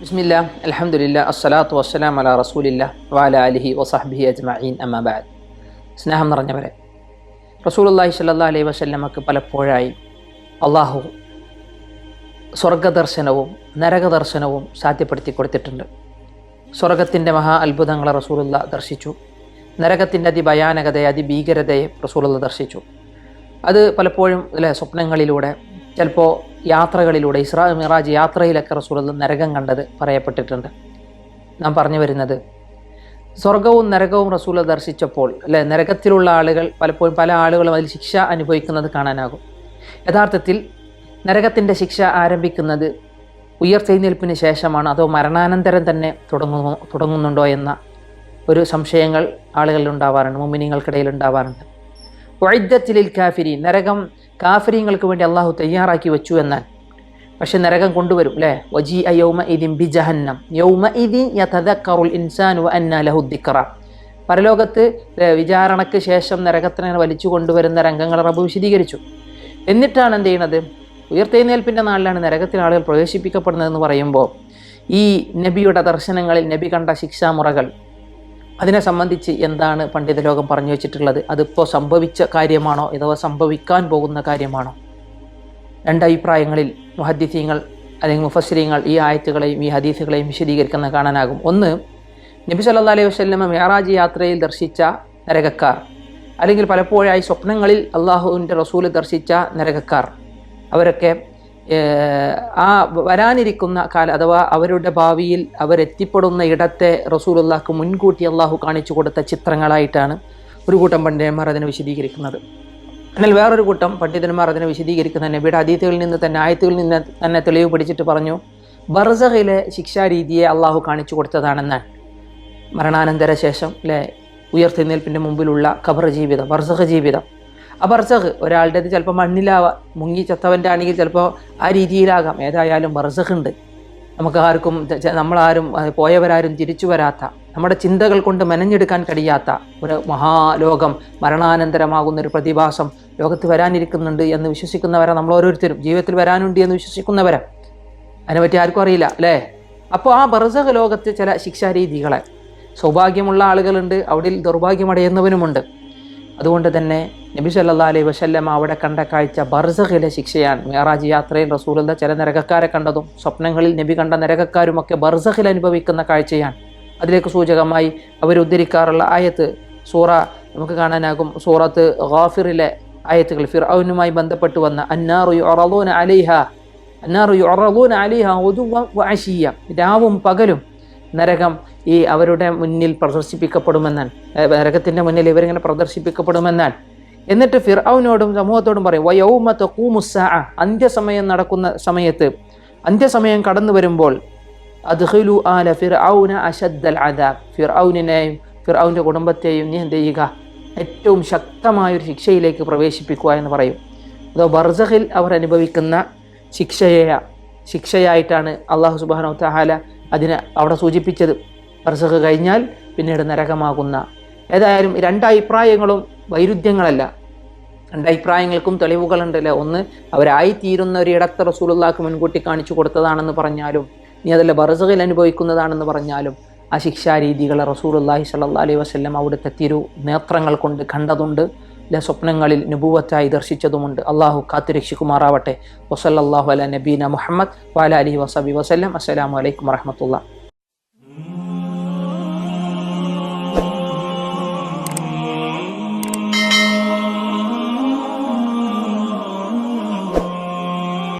ബിസ്മില്ല അലഹമുല്ല അസ്സലാത്തു വസ്സലാം അല റസൂലില്ല വാല അലിഹി വസാഹ്ബിഹി അജ്മഈൻ അമ്മാബാദ് സ്നേഹം നിറഞ്ഞവരെ റസൂലുള്ളാഹി സ്വല്ലല്ലാഹി അലൈഹി വസല്ലമക്ക് പലപ്പോഴായി അള്ളാഹു സ്വർഗദർശനവും നരകദർശനവും സാധ്യപ്പെടുത്തി കൊടുത്തിട്ടുണ്ട്. സ്വർഗത്തിന്റെ മഹാ അത്ഭുതങ്ങളെ റസൂലുള്ള ദർശിച്ചു. നരകത്തിന്റെ അതിഭയാനകതയെ അതിഭീകരതയെ റസൂലുള്ള ദർശിച്ചു. അത് പലപ്പോഴും അല്ലെ സ്വപ്നങ്ങളിലൂടെ ചിലപ്പോൾ യാത്രകളിലൂടെ ഇസ്രാ മിറാജ് യാത്രയിലൊക്കെ റസൂലുള്ള നരകം കണ്ടത് പറയപ്പെട്ടിട്ടുണ്ട്. നാം പറഞ്ഞു വരുന്നത് സ്വർഗവും നരകവും റസൂല ദർശിച്ചപ്പോൾ അല്ലെ? നരകത്തിലുള്ള ആളുകൾ പലപ്പോഴും പല ആളുകളും അതിൽ ശിക്ഷ അനുഭവിക്കുന്നത് കാണാനാകും. യഥാർത്ഥത്തിൽ നരകത്തിന്റെ ശിക്ഷ ആരംഭിക്കുന്നത് ഉയർത്തെഴുന്നേൽപ്പിന് ശേഷമാണ് അതോ മരണാനന്തരം തന്നെ തുടങ്ങുന്നു തുടങ്ങുന്നുണ്ടോ എന്ന ഒരു സംശയങ്ങൾ ആളുകളിൽ ഉണ്ടാവാറുണ്ട് മുമ്മിനിങ്ങൾക്കിടയിൽ ഉണ്ടാവാറുണ്ട്. വൈദ്യത്തിലിൽ കാഫിരി നരകം കാഫിരിങ്ങൾക്ക് വേണ്ടി അള്ളാഹു തയ്യാറാക്കി വെച്ചു എന്നാൽ. പക്ഷെ നരകം കൊണ്ടുവരും അല്ലേ വജി യൗമ ഇതിൻ ബി ജഹന്നം യൗമ ഇതിൻ ഇൻസാൻ വ അന്ന ലഹുദ്ദിക്കറ പരലോകത്ത് വിചാരണയ്ക്ക് ശേഷം നരകത്തിനെ വലിച്ചു കൊണ്ടുവരുന്ന രംഗങ്ങൾ റബ്ബ് വിശദീകരിച്ചു. എന്നിട്ടാണ് എന്ത് ചെയ്യുന്നത് ഉയർത്തെഴുന്നേൽപ്പിന്റെ നാളിലാണ് നരകത്തിൽ ആളുകൾ പ്രവേശിപ്പിക്കപ്പെടുന്നതെന്ന് പറയുമ്പോൾ ഈ നബിയുടെ ദർശനങ്ങളിൽ നബി കണ്ട ശിക്ഷാമുറകൾ അതിനെ സംബന്ധിച്ച് എന്താണ് പണ്ഡിത ലോകം പറഞ്ഞു വെച്ചിട്ടുള്ളത്? അതിപ്പോൾ സംഭവിച്ച കാര്യമാണോ? അഥവാ സംഭവിക്കാൻ പോകുന്ന കാര്യമാണോ? രണ്ടഭിപ്രായങ്ങളിൽ മുഹദ്ദിസീങ്ങൾ അല്ലെങ്കിൽ മുഫസ്സിരീങ്ങൾ ഈ ആയത്തുകളെയും ഈ ഹദീസുകളെയും വിശദീകരിക്കുന്ന കാണാനാകും. ഒന്ന് നബി സല്ലാ അലൈഹി വസ്ലമ മേറാജ് യാത്രയിൽ ദർശിച്ച നരകക്കാർ അല്ലെങ്കിൽ പലപ്പോഴായി സ്വപ്നങ്ങളിൽ അള്ളാഹുവിന്റെ റസൂൽ ദർശിച്ച നരകക്കാർ. അവരൊക്കെ ആ വരാനിരിക്കുന്ന കാല അഥവാ അവരുടെ ഭാവിയിൽ അവരെത്തിപ്പെടുന്ന ഇടത്തെ റസൂലുള്ളാഹ്ക്ക് മുൻകൂട്ടി അള്ളാഹു കാണിച്ചു കൊടുത്ത ചിത്രങ്ങളായിട്ടാണ് ഒരു കൂട്ടം പണ്ഡിതന്മാർ അതിനെ വിശദീകരിക്കുന്നത്. എന്നാൽ വേറൊരു കൂട്ടം പണ്ഡിതന്മാർ അതിനെ വിശദീകരിക്കുന്ന നബിയുടെ അതീതകളിൽ നിന്ന് തന്നെ ആയത്തുകളിൽ നിന്ന് തന്നെ തെളിവ് പിടിച്ചിട്ട് പറഞ്ഞു ബർസഖിലെ ശിക്ഷാരീതിയെ അള്ളാഹു കാണിച്ചു കൊടുത്തതാണെന്ന്. മരണാനന്തര ശേഷം അല്ലെ ഉയർത്തെഴുന്നേൽപ്പിന്റെ മുമ്പിലുള്ള ഖബർ ജീവിതം ബർസഖ് ജീവിതം. ബർസഖ് ഒരാളുടേത് ചിലപ്പോൾ മണ്ണിലാവാം മുങ്ങി ചത്തവന്റെ ആണെങ്കിൽ ചിലപ്പോൾ ആ രീതിയിലാകാം. ഏതായാലും ബർസഖ് ഉണ്ട്. നമുക്ക് ആർക്കും നമ്മളാരും പോയവരാരും തിരിച്ചു വരാത്ത നമ്മുടെ ചിന്തകൾ കൊണ്ട് മെനഞ്ഞെടുക്കാൻ കഴിയാത്ത ഒരു മഹാലോകം മരണാനന്തരമാകുന്ന ഒരു പ്രതിഭാസം ലോകത്ത് വരാനിരിക്കുന്നുണ്ട് എന്ന് വിശ്വസിക്കുന്നവരെ നമ്മൾ ഓരോരുത്തരും. ജീവിതത്തിൽ വരാനുണ്ട് എന്ന് വിശ്വസിക്കുന്നവരാ. അതിനെപ്പറ്റി ആർക്കും അറിയില്ല അല്ലേ? അപ്പോൾ ആ ബർസഖ ലോകത്ത് ചില ശിക്ഷാരീതികളെ സൗഭാഗ്യമുള്ള ആളുകളുണ്ട് അവിടെ ദൗർഭാഗ്യമടയുന്നവനുമുണ്ട്. അതുകൊണ്ട് തന്നെ നബി സല്ലാ അലൈഹി വസല്ലം അവിടെ കണ്ട കാഴ്ച ബർസഖിലെ ശിക്ഷയാണ്. മേറാജ് യാത്രയിൽ റസൂലുള്ള ചില നരകക്കാരെ കണ്ടതും സ്വപ്നങ്ങളിൽ നബി കണ്ട നരകക്കാരുമൊക്കെ ബർസഖിൽ അനുഭവിക്കുന്ന കാഴ്ചയാണ്. അതിലേക്ക് സൂചകമായി അവർ ഉദ്ധരിക്കാറുള്ള ആയത്ത് സൂറ നമുക്ക് കാണാനാകും. സൂറത്ത് ഗാഫിറിലെ ആയത്തുകൾ ഫിർഔനുമായി ബന്ധപ്പെട്ട് വന്ന അന്നാറു അലിഹ അന്നാറു അലിഹ ഒതുവാശിയ രാവും പകലും നരകം ഈ അവരുടെ മുന്നിൽ പ്രദർശിപ്പിക്കപ്പെടുമെന്നാണ്. നരകത്തിന്റെ മുന്നിൽ ഇവരിങ്ങനെ പ്രദർശിപ്പിക്കപ്പെടുമെന്നാൻ എന്നിട്ട് ഫിർഔനോടും സമൂഹത്തോടും പറയും വയൗമത്ത് കൂമുസ അന്ത്യസമയം നടക്കുന്ന സമയത്ത് അന്ത്യസമയം കടന്നു വരുമ്പോൾ അദ്ഹുലു ആല ഫിർഔന അഷദ്ദൽ അദാബ്. ഫിർഔനെയും ഫിർഔന്റെ കുടുംബത്തെയും നീ എന്ത് ചെയ്യുക? ഏറ്റവും ശക്തമായൊരു ശിക്ഷയിലേക്ക് പ്രവേശിപ്പിക്കുക എന്ന് പറയും. അതോ ബർസഹിൽ അവർ അനുഭവിക്കുന്ന ശിക്ഷയെ ശിക്ഷയായിട്ടാണ് അള്ളാഹു സുബാനോ തഹാല അതിനെ അവിടെ സൂചിപ്പിച്ചത്. ബർസഹ് കഴിഞ്ഞാൽ പിന്നീട് നരകമാകുന്ന. ഏതായാലും രണ്ട് അഭിപ്രായങ്ങളും വൈരുദ്ധ്യങ്ങളല്ല. രണ്ട് അഭിപ്രായങ്ങൾക്കും തെളിവുകളുണ്ടല്ലോ. ഒന്ന് അവരായിത്തീരുന്ന ഒരു ഇടത്ത് റസൂലുള്ളാഹ്ക്ക് മുൻകൂട്ടി കാണിച്ചു കൊടുത്തതാണെന്ന് പറഞ്ഞാലും നീ അതല്ല ബർസഖിൽ അനുഭവിക്കുന്നതാണെന്ന് പറഞ്ഞാലും ആ ശിക്ഷാരീതികളെ റസൂലുള്ളാഹി സ്വല്ലല്ലാഹി അലൈഹി വസല്ലം അവിടുത്തെ തിരു നേത്രങ്ങൾ കൊണ്ട് കണ്ടതുണ്ട്. അല്ലെ സ്വപ്നങ്ങളിൽ നുബുവത്തായി ദർശിച്ചതുമുണ്ട്. അള്ളാഹു കാത്തുരക്ഷിക്കുമാറാവട്ടെ വസല്ലാഹു അല നബീന മുഹമ്മദ് വാല അലി വസബി വസ്ലം അസ്സലാമു അലൈക്കും വറഹമത്തുള്ള